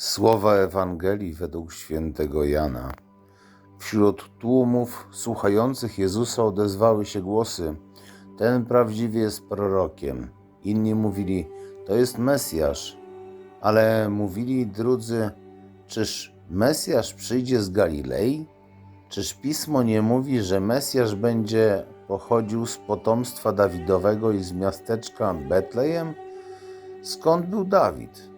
Słowa Ewangelii według świętego Jana. Wśród tłumów słuchających Jezusa odezwały się głosy: Ten prawdziwie jest prorokiem. Inni mówili: To jest Mesjasz. Ale mówili drudzy: Czyż Mesjasz przyjdzie z Galilei? Czyż pismo nie mówi, że Mesjasz będzie pochodził z potomstwa Dawidowego i z miasteczka Betlejem? Skąd był Dawid?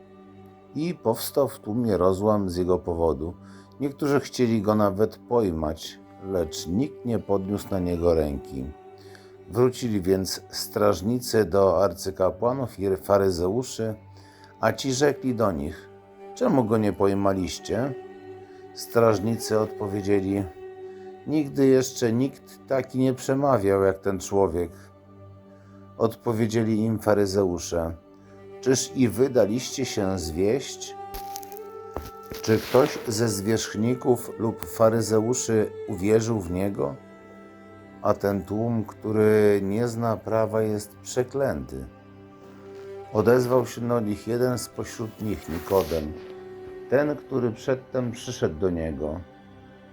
I powstał w tłumie rozłam z jego powodu. Niektórzy chcieli go nawet pojmać, lecz nikt nie podniósł na niego ręki. Wrócili więc strażnicy do arcykapłanów i faryzeuszy, a ci rzekli do nich: Czemu go nie pojmaliście? Strażnicy odpowiedzieli: Nigdy jeszcze nikt taki nie przemawiał jak ten człowiek. Odpowiedzieli im faryzeusze: Czyż i wy daliście się zwieść? Czy ktoś ze zwierzchników lub faryzeuszy uwierzył w niego? A ten tłum, który nie zna prawa, jest przeklęty. Odezwał się do nich jeden spośród nich, Nikodem, ten, który przedtem przyszedł do niego.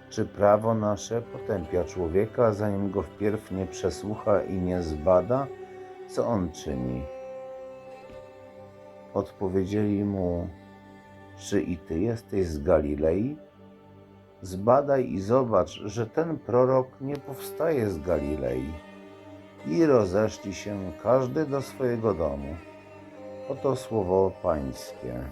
Czy prawo nasze potępia człowieka, zanim go wpierw nie przesłucha i nie zbada, co on czyni? Odpowiedzieli mu: Czy i ty jesteś z Galilei? Zbadaj i zobacz, że ten prorok nie powstaje z Galilei. I rozeszli się każdy do swojego domu. Oto słowo Pańskie.